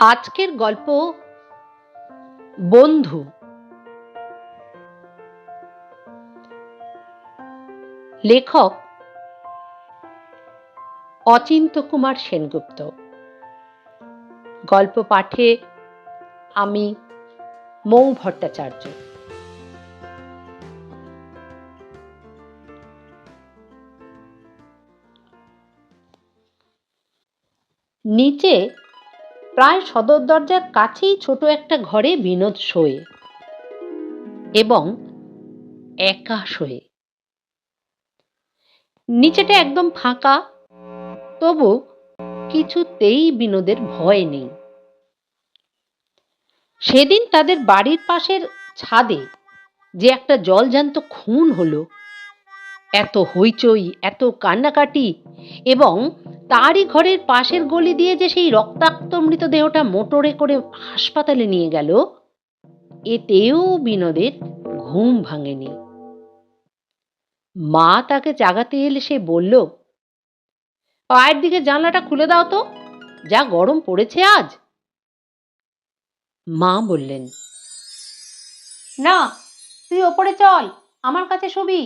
আজকের গল্প বন্ধু। লেখক অচিন্ত কুমার সেনগুপ্ত। গল্প পাঠে আমি মৌ ভট্টাচার্য। নিচে প্রায় সদর দরজার কাছেই ছোট একটা ঘরে বিনোদ শোয়ে এবং একা শোয়ে। নিচেটা একদম ফাঁকা, তবু কিছুতেই বিনোদের ভয় নেই। সেদিন তাদের বাড়ির পাশের ছাদে যে একটা জলজান্ত খুন হলো, এত হইচই, এত কান্নাকাটি এবং তারই ঘরের পাশের গলি দিয়ে যে সেই রক্তাক্ত মৃতদেহটা মোটরে করে হাসপাতালে নিয়ে গেল এতেও বিনোদের ঘুম ভাঙেনি। মা তাকে জাগাতে এলে সে বলল পায়ের দিকে জানলাটা খুলে দাও তো যা গরম পড়েছে আজ। মা বললেন না তুই ওপরে চল আমার কাছে শুবি।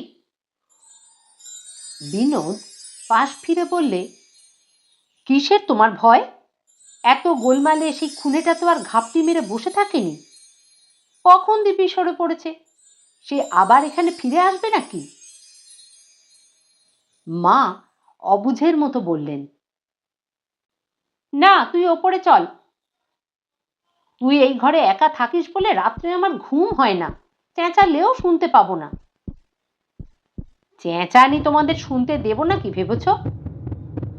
বিনোদ পাশ ফিরে বললে কিসের তোমার ভয়? এত গোলমালে সেই খুনেটা তো আর ঘাপটি মেরে বসে থাকেনি। কখন দিবি সরে পড়েছে? সে আবার এখানে ফিরে আসবে নাকি? মা অবুঝের মতো বললেন, না, তুই ওপরে চল। তুই এই ঘরে একা থাকিস বলে রাত্রে আমার ঘুম হয় না। চেঁচালেও শুনতে পাবো না। চেঁচানি তোমাদের শুনতে দেব নাকি ভেবেছ?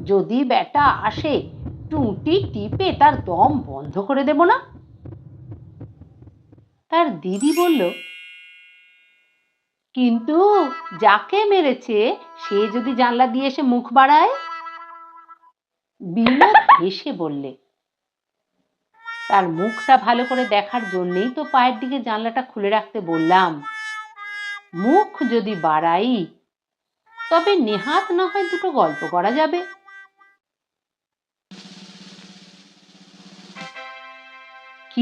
যদি ব্যাটা আসে টুটি টিপে তার দম বন্ধ করে দেব না? তার দিদি বলল, কিন্তু যাকে মেরেছে, সে যদি জানলা দিয়ে এসে মুখ বাড়ায়? বিনোদ হেসে বললে, তার মুখটা ভালো করে দেখার জন্যেই তো পায়ের দিকে জানলাটা খুলে রাখতে বললাম। মুখ যদি বাড়াই, তবে নেহাত না হয় দুটো গল্প করা যাবে।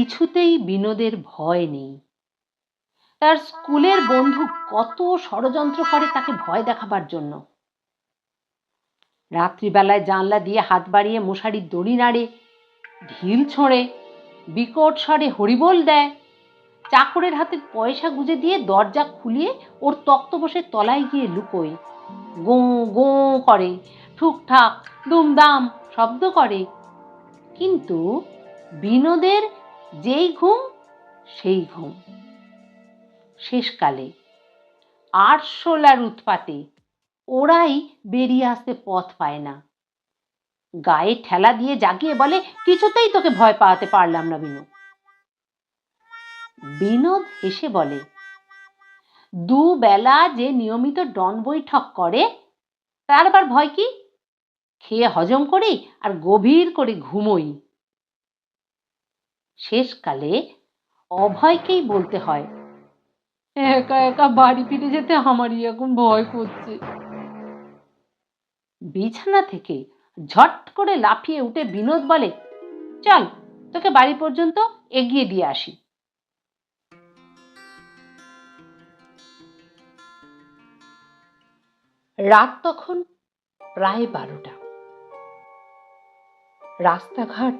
কিছুতেই বিনোদের ভয় নেই। তার স্কুলের বন্ধু কত ষড়যন্ত্র করে তাকে ভয় দেখাবার জন্য। রাত্রিবেলায় জানলা দিয়ে হাত বাড়িয়ে মশারির দড়ি নাড়ে, ঢিল ছোঁড়ে, বিকট স্বরে হরিবোল দেয়, চাকরের হাতে পয়সা গুঁজে দিয়ে দরজা খুলিয়ে ওর তক্ত তক্তপোষের তলায় গিয়ে লুকোয়। গো গো করে, ঠুকঠাক, দুমদাম শব্দ করে। কিন্তু বিনোদের যেই ঘুম, সেই ঘুম। শেষকালে আরশোলার উৎপাতে ওরাই বেরিয়ে আসতে পথ পায় না। গায়ে ঠেলা দিয়ে জাগিয়ে বলে, কিছুতেই তোকে ভয় পাওয়াতে পারলাম না, বিনু। বিনোদ হেসে বলে, দুবেলা যে নিয়মিত ডন বৈঠক করে, তার আবার ভয় কি? খেয়ে হজম করি আর গভীর করে ঘুমোই। শেষকালে অভয়কেই বলতে হয়, একা একা বাড়ি ফিরে যেতে আমারই এখন ভয় করছে। বিছানা থেকে ঝট করে লাফিয়ে উঠে বিনোদ বলে, চল, তোকে বাড়ি পর্যন্ত এগিয়ে দিয়ে আসি। রাত তখন প্রায় বারোটা। রাস্তাঘাট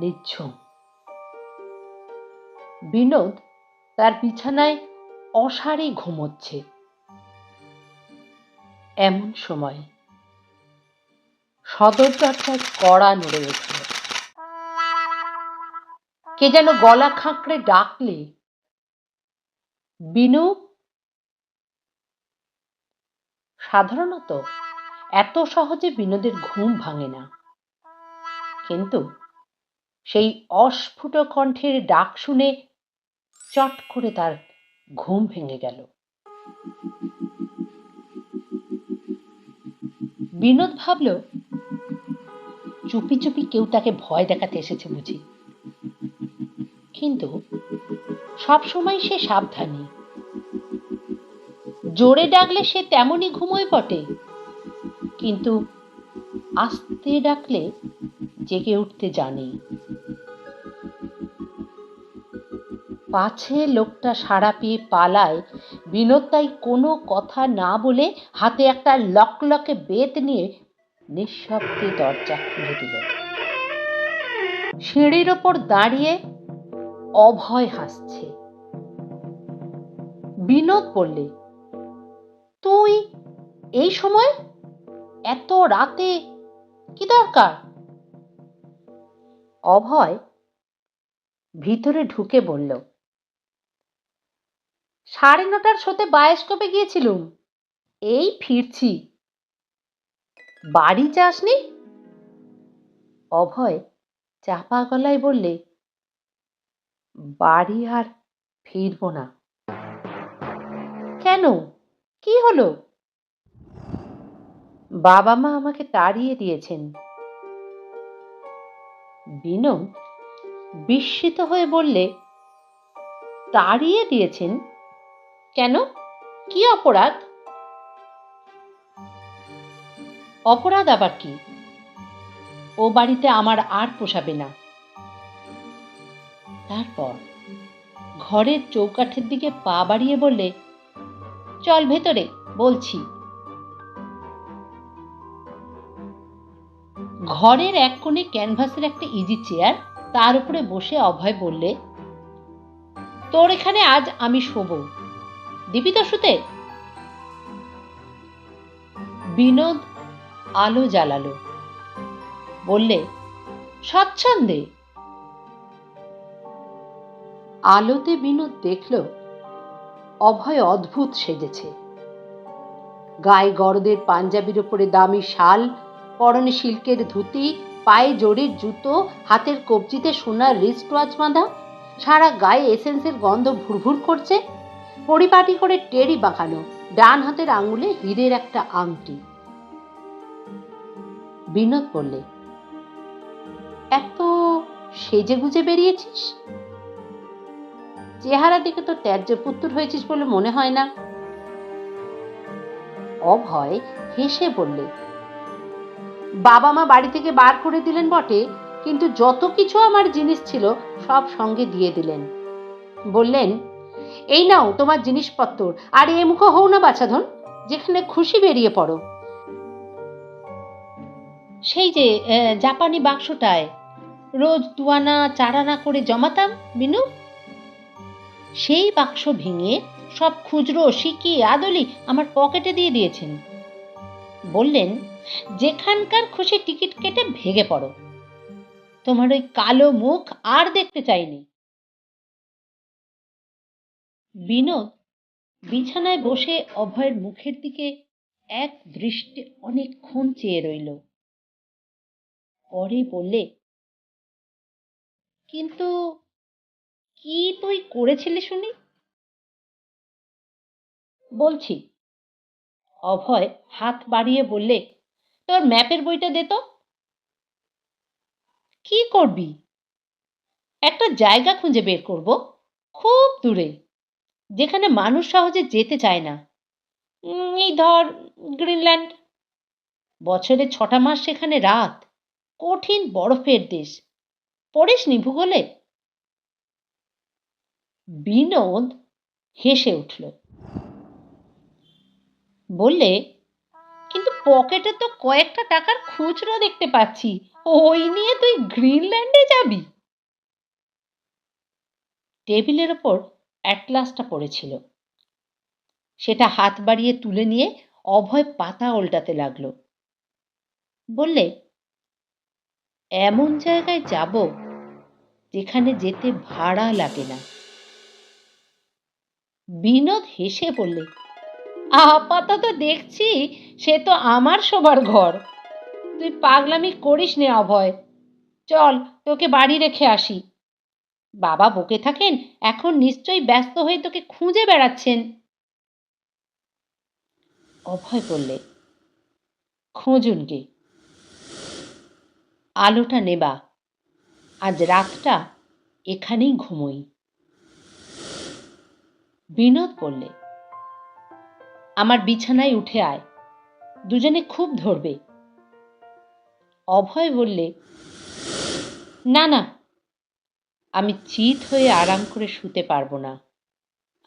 নিচ্ছম বিনোদ তার বিছানায় অসারে ঘুমোচ্ছে। এমন সময় সদর কড়া নড়ে উঠল কে যেন গলা খাঁকড়ে ডাকলে, বিনু? সাধারণত এত সহজে বিনোদের ঘুম ভাঙে না। কিন্তু সেই অস্ফুট কণ্ঠের ডাক শুনে চট করে তার ঘুম ভেঙে গেল। বিনোদ ভাবল, চুপি চুপি কেউ তাকে ভয় দেখাতে এসেছে বুঝি। কিন্তু সবসময় সে সাবধানী। জোরে ডাকলে সে তেমনই ঘুমোয় বটে, কিন্তু আস্তে ডাকলে জেগে উঠতে জানি পাছে লোকটা সাড়া পেয়ে পালায়। বিনোদ তাই কোনো কথা না বলে হাতে একটা লকলকে বেত নিয়ে নিঃশব্দে দরজা খুলে দিল। সিঁড়ির ওপর দাঁড়িয়ে অভয় হাসছে। বিনোদ বললে, তুই এই সময় এত রাতে কি দরকার? অভয় ভিতরে ঢুকে বলল সাড়ে নটার শোতে বায়োস্কোপে গিয়েছিলুম। এই ফিরছি। বাড়ি যাসনি? অভয় চাপা গলায় বললে, বাড়ি আর ফিরব না। কেন? কি হলো? বাবা মা আমাকে তাড়িয়ে দিয়েছেন। বিনম বিস্মিত হয়ে বললে, তাড়িয়ে দিয়েছেন? কেন? কি অপরাধ? অপরাধ আবার কি? ও বাড়িতে আমার আর পোষাবে না। তারপর ঘরের চৌকাঠের দিকে পা বাড়িয়ে বললে, চল ভেতরে, বলছি। ঘরের এক কোণে ক্যানভাসের একটা ইজি চেয়ার তার উপরে বসে অভয় বললে, তোর এখানে আজ আমি শোব। দিবি তো শুতে? বিনোদ আলো জ্বালালো। বললে স্বচ্ছন্দে আলোতে বিনোদ দেখল, অভয় অদ্ভুত সেজেছে। গায়ে গরদের পাঞ্জাবির ওপরে দামি শাল, পরনে সিল্কের ধুতি, পায়ে জড়ির জুতো, হাতের কবজিতে সোনার রিস্ট ওয়াচ বাঁধা, সারা গায়ে এসেন্সের গন্ধ ভুরভুর করছে। পরিপাটি করে টেরি বাঁকানো, ডান হাতের আঙুলে হীরের একটা আংটি। বিনোদ বললে, এত সেজে গুজে বেরিয়েছিস? চেহারা দিকে তো ত্যায্য পুত্র হয়েছিস বলে মনে হয় না? অভয় হেসে বললে, বাবা মা বাড়ি থেকে বার করে দিলেন বটে, কিন্তু যত কিছু আমার জিনিস ছিল সব সঙ্গে দিয়ে দিলেন। বললেন এই নাও তোমার জিনিসপত্র আর এ মুখো হও না বাছাধন যেখানে খুশি বেরিয়ে পড়ো। সেই যে জাপানি বাক্সটায়, রোজ দুয়ানা চারানা করে জমাতাম, বিনু? সেই বাক্স ভেঙে সব খুচরো সিকি আদলি আমার পকেটে দিয়ে দিয়েছেন। বললেন, যেখানকার খুশি টিকিট কেটে ভেঙে পড়ো। তোমার ওই কালো মুখ আর দেখতে চাইনি। বিনোদ বিছানায় বসে অভয়ের মুখের দিকে এক দৃষ্টি অনেকক্ষণ চেয়ে রইল। পরে বললে, কিন্তু কি তুই করেছিলি শুনি? বলছি, অভয় হাত বাড়িয়ে বললে, তোর ম্যাপের বইটা দে তো। কি করবি? একটা জায়গা খুঁজে বের করব, খুব দূরে। যেখানে মানুষ সহজে যেতে চায় না। এই ধর, গ্রিনল্যান্ড। বছরে ছটা মাস সেখানে রাত। কঠিন বরফের দেশ। পড়িসনি ভূগোলে? বিনোদ হেসে উঠল। বললে, কিন্তু পকেটে তো কয়েকটা টাকার খুচরো দেখতে পাচ্ছি। ওই নিয়ে তুই গ্রিনল্যান্ডে যাবি? টেবিলের ওপর অ্যাটলাসটা পড়েছিল। সেটা হাত বাড়িয়ে তুলে নিয়ে অভয় পাতা উল্টাতে লাগল। বললে, এমন জায়গায় যাব যেখানে যেতে ভাড়া লাগে না। বিনোদ হেসে বললে, আপাতত দেখছি সে তো আমার শোবার ঘর। তুই পাগলামি করিস নে অভয়। চল, তোকে বাড়ি রেখে আসি। বাবা বকে থাকেন, এখন নিশ্চয়ই ব্যস্ত হয়ে তোকে খুঁজে বেড়াচ্ছেন। অভয় খোঁজুন কে? আলোটা নেবা, আজ রাতটা এখানেই ঘুমোই। বিনোদ বললে, আমার বিছানায় উঠে আয়, দুজনে খুব ধরবে। অভয় বললে, না না আমি চিত হয়ে আরাম করে শুতে পারব না।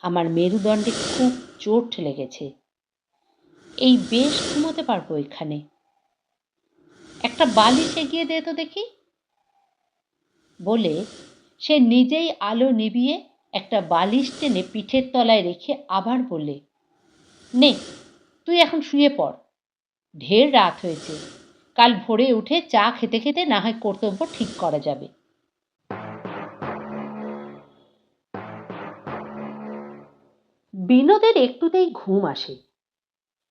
আমার মেরুদণ্ডে খুব চোট লেগেছে। এই বেশ ঘুমোতে পারব এখানে। একটা বালিশ এগিয়ে দে তো দেখি। বলে সে নিজেই আলো নিভিয়ে একটা বালিশ টেনে পিঠের তলায় রেখে আবার বললে নে, তুই এখন শুয়ে পড়। ঢের রাত হয়েছে। কাল ভোরে উঠে চা খেতে খেতে না হয় কর্তব্য ঠিক করা যাবে। বিনোদের একটুতেই ঘুম আসে।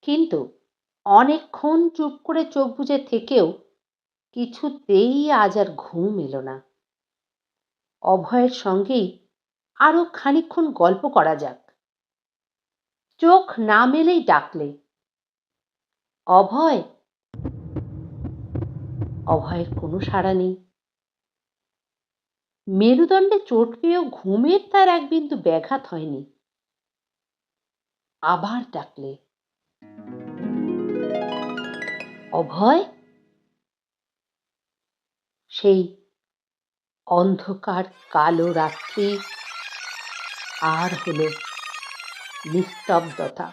কিন্তু অনেকক্ষণ চুপ করে চোখ বুজে থেকেও কিছুতেই আজ আর ঘুম এলো না। অভয়ের সঙ্গেই আরও খানিকক্ষণ গল্প করা যাক। চোখ না মেলেই ডাকলে, অভয়! অভয়ের কোনো সাড়া নেই। মেরুদণ্ডে চোট পেয়েও ঘুমের তার এক বিন্দু ব্যাঘাত হয়নি। আবার ডাকলে। অভয়? সেই অন্ধকার কালো রাত্রি আর হলো নিস্তব্ধতা।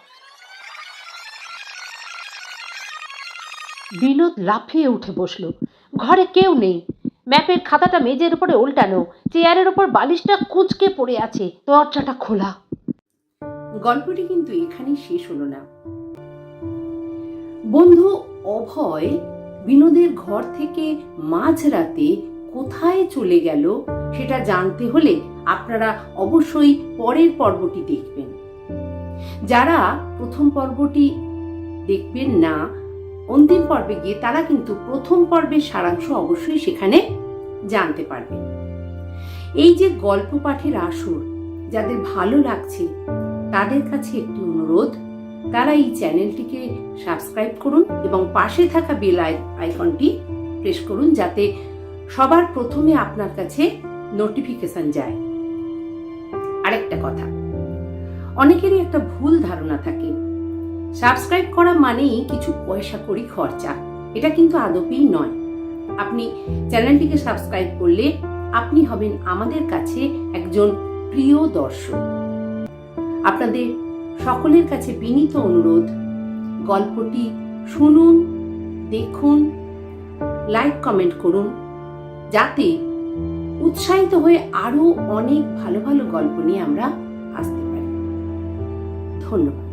বিনোদ লাফিয়ে উঠে বসল। ঘরে কেউ নেই। ম্যাপের খাতাটা মেজের উপরে উল্টানো চেয়ারের উপর বালিশটা কুচকে পড়ে আছে। দরজাটা খোলা। গল্পটি কিন্তু এখানেই শেষ হলো না। বন্ধু অভয় বিনোদের ঘর থেকে মাঝরাতে কোথায় চলে গেল সেটা জানতে হলে আপনারা অবশ্যই পরের পর্বটি দেখবেন। যারা প্রথম পর্বটি দেখবেন না, অন্তিম পর্বে গিয়ে তারা কিন্তু প্রথম পর্বের সারাংশ অবশ্যই সেখানে জানতে পারবেন। এই যে গল্প পাঠের আসর, যাদের ভালো লাগছে তাদের কাছে একটি অনুরোধ, তারা এই চ্যানেলটিকে সাবস্ক্রাইব করুন এবং পাশে থাকা বেল আইকনটি প্রেস করুন যাতে সবার প্রথমে আপনার কাছে নোটিফিকেশন যায়। আরেকটা কথা, অনেকেরই একটা ভুল ধারণা থাকে। সাবস্ক্রাইব করা মানেই কিছু পয়সা করি খরচা, এটা কিন্তু আদপেই নয়। আপনি চ্যানেলটিকে সাবস্ক্রাইব করলে আপনি হবেন আমাদের কাছে একজন প্রিয় দর্শক। আপনাদের সকলের কাছে বিনীত অনুরোধ। গল্পটি শুনুন, দেখুন, লাইক, কমেন্ট করুন, যাতে উৎসাহিত হয়ে আরও অনেক ভালো ভালো গল্প নিয়ে আমরা আসতে পারি। ধন্যবাদ।